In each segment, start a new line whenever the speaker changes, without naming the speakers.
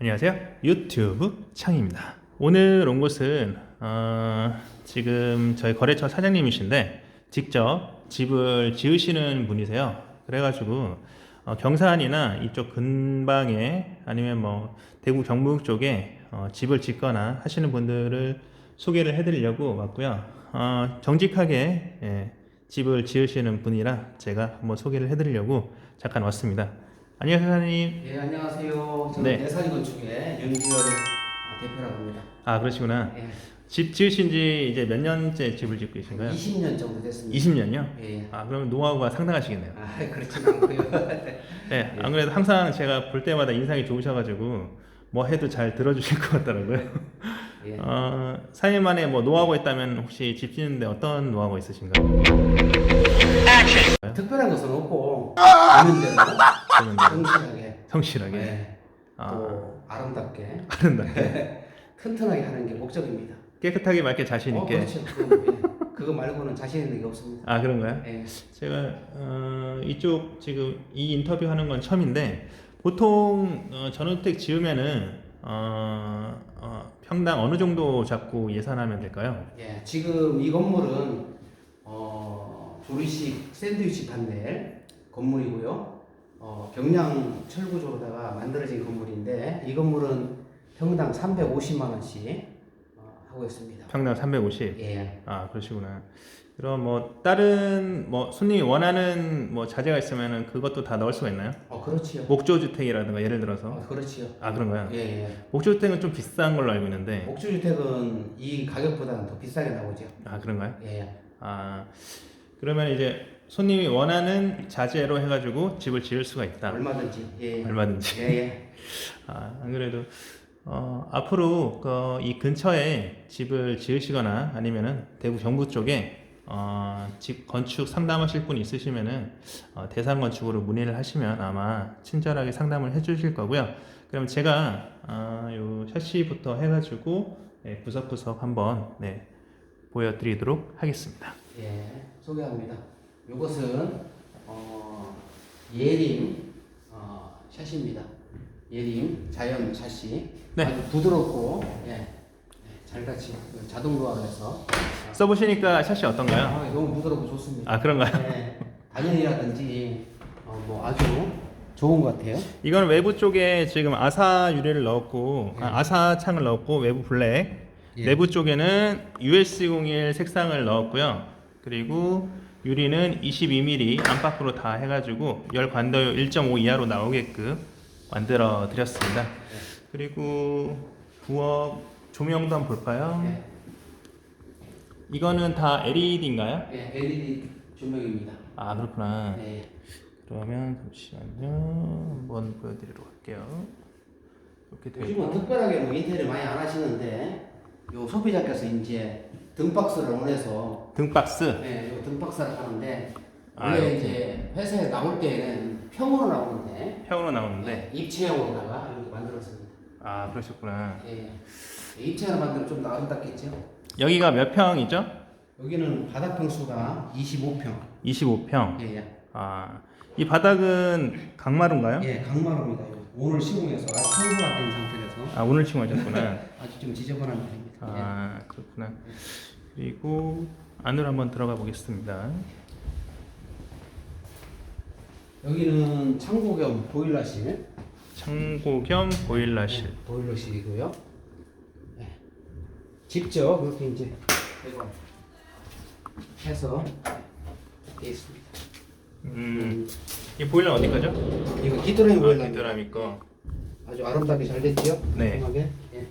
안녕하세요. 유튜브 창입니다. 오늘 온 곳은 어, 지금 저희 거래처 사장님이신데 직접 집을 지으시는 분이세요. 그래가지고 어, 경산이나 이쪽 근방에 아니면 뭐 대구 경북 쪽에 어, 집을 짓거나 하시는 분들을 소개를 해드리려고 왔고요. 어, 정직하게 예, 집을 지으시는 분이라 제가 한번 소개를 해드리려고 잠깐 왔습니다. 안녕하세요, 사장님.
예, 안녕하세요. 저는
네.
내산이 건축의 아, 대표라고 합니다.
아 그러시구나.
예,
집 지으신 지 이제 몇 년째 집을 짓고 계신가요?
20년 정도 됐습니다.
20년요?
예, 예.
아 그러면 노하우가 상당하시겠네요.
아, 그렇진 않고요.
네, 안 그래도 항상 제가 볼 때마다 인상이 좋으셔가지고 뭐 해도 잘 들어주실 것 같더라고요.
예.
어, 사장님만의 뭐 노하우가 있다면 혹시 집 짓는데 어떤 노하우가 있으신가요?
특별한 것은 없고 있는 대로 성실하게,
성실하게,
예,
아,
또 아름답게,
아름답게,
튼튼하게 하는 게 목적입니다.
깨끗하게 맑게 자신
어,
있게.
그렇죠. 그건, 예. 그거 말고는 자신 있는 게 없습니다.
아 그런가요?
예.
제가 어, 이쪽 지금 이 인터뷰 하는 건 처음인데 보통 어, 전원주택 지으면은 어, 어, 평당 어느 정도 잡고 예산하면 될까요?
예, 지금 이 건물은 어, 조리식 샌드위치 판넬 건물이고요. 어, 경량 철구조로다가 만들어진 건물인데 이 건물은 평당 350만 원씩 어, 하고 있습니다.
평당 350.
예,
아 그러시구나. 그럼 뭐 다른 뭐 손님이 원하는 뭐 자재가 있으면은 그것도 다 넣을 수가 있나요?
어 그렇지요.
목조 주택이라든가 예를 들어서
어, 그렇지요.
아 그런가요?
예, 예.
목조 주택은 좀 비싼 걸로 알고 있는데
목주주택은 이 가격보다는 더 비싸게 나오죠.
아 그런가요?
예,
아 그러면 이제 손님이 원하는 자재로 해가지고 집을 지을 수가 있다.
얼마든지. 예,
얼마든지.
예, 예.
아, 안 그래도 어, 앞으로 그, 이 근처에 집을 지으시거나 아니면은 대구 경북 쪽에 어, 집 건축 상담하실 분 있으시면은 어, 대상 건축으로 문의를 하시면 아마 친절하게 상담을 해주실 거고요. 그럼 제가 어, 요 샤시부터 해가지고 네, 구석구석 한번 네, 보여드리도록 하겠습니다.
예, 소개합니다. 이것은 어, 예림 어, 샷입니다. 예림 자연 샷이
네.
아주 부드럽고 예, 예, 잘같이 자동 도화로 해서
써보시니까 샤시 어떤가요?
아, 너무 부드럽고 좋습니다.
아 그런가요?
예, 단연이라든지 어, 뭐 아주 좋은 것 같아요.
이거는 외부 쪽에 지금 아사 유리를 넣었고
예.
아, 아사 창을 넣었고 외부 블랙
예.
내부 쪽에는 USC01 색상을 넣었고요 그리고 유리는 22mm 안팎으로 다 해가지고 열 관도요 1.5 이하로 나오게끔 만들어 드렸습니다. 그리고 부엌 조명도 한번 볼까요?
예,
이거는 다 LED인가요?
예, LED 조명입니다.
아 그렇구나.
예,
그러면 잠시만요. 한번 보여드리도록 할게요. 이렇게 되고
요즘은 특별하게 뭐 인테리어 많이 안 하시는데 요 소비자께서 이제 등박스를 원해서
등박스
네, 요 등박스를 하는데
아,
원래
이렇게.
이제 회사에 나올 때는 평으로 나오는데
평으로 나오는데
네, 입체형으로다가 이렇게 만들었습니다.
아 그러셨구나
예. 입체형으로 만들면 좀더 아름답겠죠?
여기가 몇 평이죠?
여기는 바닥 평수가 25평.
25평
예, 예.
아이 바닥은 강마루인가요?
예, 강마루입니다. 오늘 시공해서 아직 청소가 안 된 상태라서
아 오늘 칭하셨구나
아주 좀 지저분한 편입니다.
아 그렇구나 그리고 안으로 한번 들어가 보겠습니다
예. 여기는 창고 겸 보일러실.
창고 겸 보일러실
네, 보일러실이고요. 네. 직접 이렇게 이제 이거 해서 돼 있습니다.
음 이 보일러 어디 거죠?
이거 기토라인
아,
보일러
기드라미 거
아주 아름답게 잘 됐죠?
네.
깔끔하게. 예.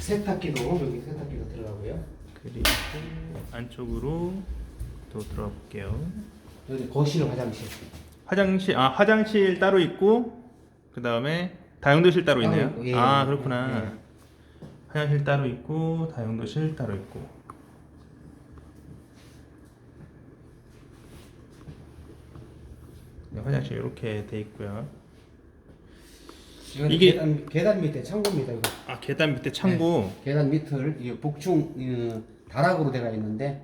세탁기도 여기 세탁기가 들어가고요.
그리고 안쪽으로 또 들어가 볼게요
여기 거실 화장실.
화장실 아 화장실 따로 있고 그 다음에 다용도실 따로
따로
있네요.
있고, 예,
아
예,
그렇구나.
예.
화장실 따로 있고 다용도실 따로 있고. 네, 화장실 이렇게 돼 있고요.
이건
이게-
계단, 계단 밑에 창고입니다. 이거.
아 계단 밑에 창고.
계단 밑을 이게 복층 어, 다락으로 되어 있는데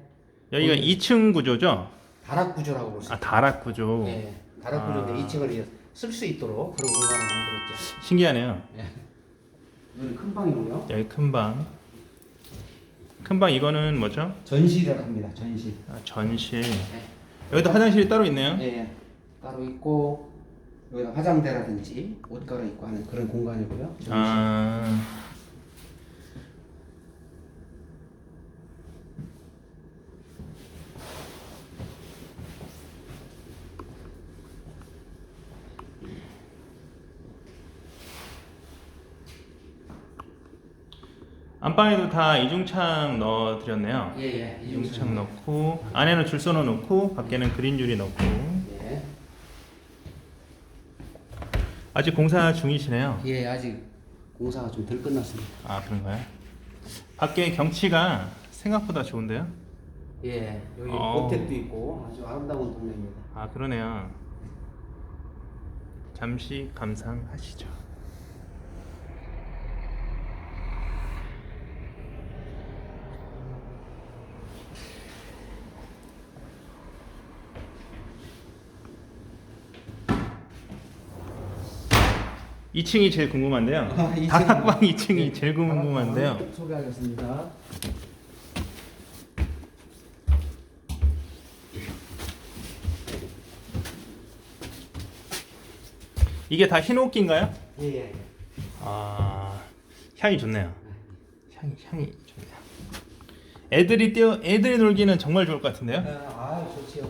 여기가
거기-
2층 구조죠?
다락 구조라고 볼수 있어요.
아 다락 구조.
네, 다락
아.
구조인데 2층을 쓸 수 있도록 그런 공간을 만들었죠.
신기하네요.
예. 이거는 큰 방이고요.
여기 큰 방. 큰 방 이거는 뭐죠?
전실이라고 합니다. 전실.
아, 전실. 여기도 화장실이 따로 있네요.
예, 예. 따로 있고 여기다 화장대라든지 옷 갈아입고 하는 그런 공간이고요.
아. 안방에도 다 이중창 넣어 드렸네요.
예, 예.
이중창 넣고 안에는 줄서너 놓고 밖에는 그린 유리 넣고
예.
아직 공사 중이시네요.
예, 아직 공사가 좀 덜 끝났습니다.
아 그런가요? 밖에 경치가 생각보다 좋은데요?
예, 여기
어.
고택도 있고 아주 아름다운 동네입니다.
아 그러네요. 잠시 감상하시죠. 이층이 제일 궁금한데요.
아, 이
다락방 2층이
네,
제일 궁금한데요.
소개하겠습니다.
이게 다 흰옥기인가요?
예, 예.
아 향이 좋네요. 향이 향이 좋네요. 애들이 뛰어 애들이 놀기는 정말 좋을 것 같은데요.
아, 좋지요.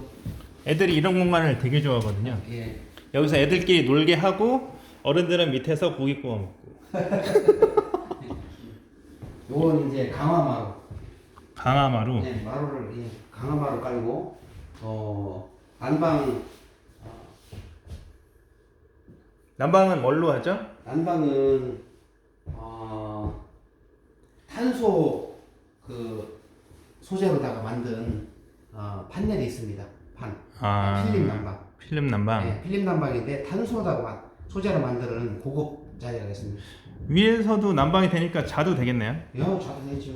애들이 이런 공간을 되게 좋아하거든요.
예.
여기서 애들끼리 놀게 하고 어른들은 밑에서 고기 구워 먹고.
요건 이제 강화마루.
강화마루.
네, 마루를 예, 강화마루 깔고 어 안방 어,
난방은 뭘로 하죠?
난방은 어 탄소 그 소재로다가 만든 어, 판넬이 있습니다. 판.
아
필름 난방.
필름 난방.
네, 필름 난방인데 탄소로다가 소재로 만드는 고급 자재가 있습니다.
위에서도 난방이 되니까 자도 되겠네요.
여 자도 되죠.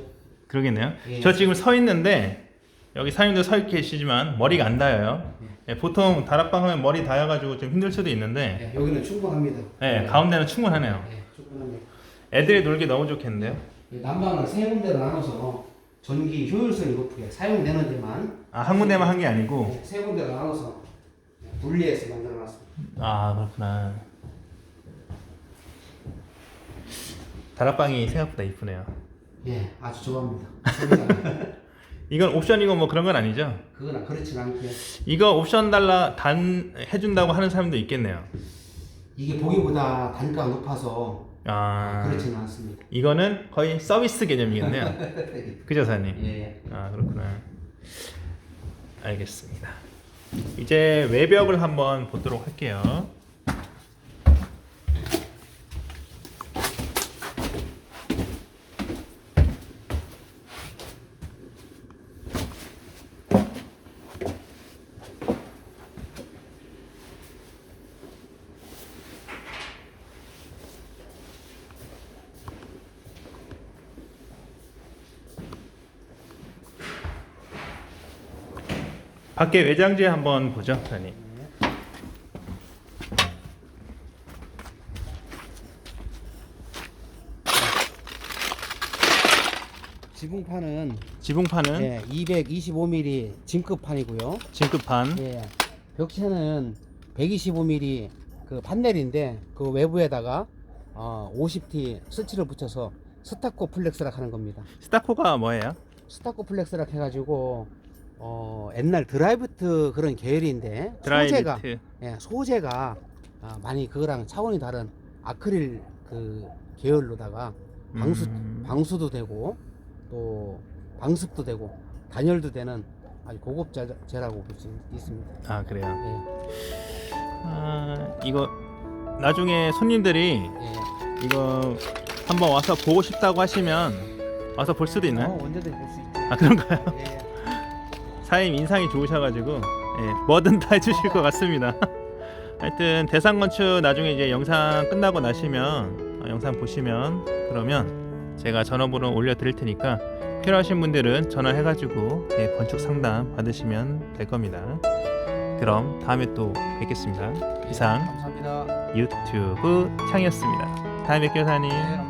그러겠네요.
예.
저 지금 서 있는데 여기 사장님도 서 계시지만 머리가 안 닿아요. 예, 보통 다락방 하면 머리 닿아가지고 좀 힘들 수도 있는데
네, 여기는 충분합니다.
예, 가운데는 충분하네요.
네, 충분합니다.
애들이 놀기 너무 좋겠는데요.
이 난방을 세 군데로 나눠서 전기 효율성이 높게 사용되는 데만
아, 한 군데만 한 게 아니고
네, 세 군데로 나눠서 분리해서 만들어놨습니다.
아 그렇구나. 다락방이 생각보다 이쁘네요.
예, 아주 좋아합니다.
이건 옵션이고 뭐 그런 건 아니죠?
그거나 그렇진 않고요.
이거 옵션 달라 단 해준다고 하는 사람도 있겠네요.
이게 보기보다 단가가 높아서
아
그렇지는 않습니다.
이거는 거의 서비스 개념이겠네요. 그죠 사장님?
예,
아 그렇구나. 알겠습니다. 이제 외벽을 한번 보도록 할게요. 밖에 외장재 한번 보죠, 사장님.
지붕판은
지붕판은
예, 225mm 징크판이고요.
진급판.
예, 벽체는 125mm 그 판넬인데 그 외부에다가 어, 50T 스치를 붙여서 스타코 플렉스라 하는 겁니다.
스타코가 뭐예요?
스타코 플렉스라 해가지고 어, 옛날 드라이브트 그런 계열인데 소재가
드라이비트.
예, 소재가 아, 많이 그거랑 차원이 다른 아크릴 그 계열로다가 방수
음.
방수도 되고 또 방습도 되고 단열도 되는 아주 고급 재- 재라고 볼 수 있습니다.
아 그래요.
예,
아 이거 나중에 손님들이
예.
이거 한번 와서 보고 싶다고 하시면 와서 볼 수도 있나요?
어, 언제든 볼 수 있죠.
아 그런가요?
예.
사장님 인상이 좋으셔가지고 예, 뭐든 다 해주실 것 같습니다. 하여튼 대상건축 나중에 이제 영상 끝나고 나시면 어, 영상 보시면 그러면 제가 전화번호 올려드릴 테니까 필요하신 분들은 전화해가지고 예, 건축 상담 받으시면 될 겁니다. 그럼 다음에 또 뵙겠습니다. 이상
감사합니다.
유튜브 창이었습니다. 다음에 뵐게요 사장님.
네.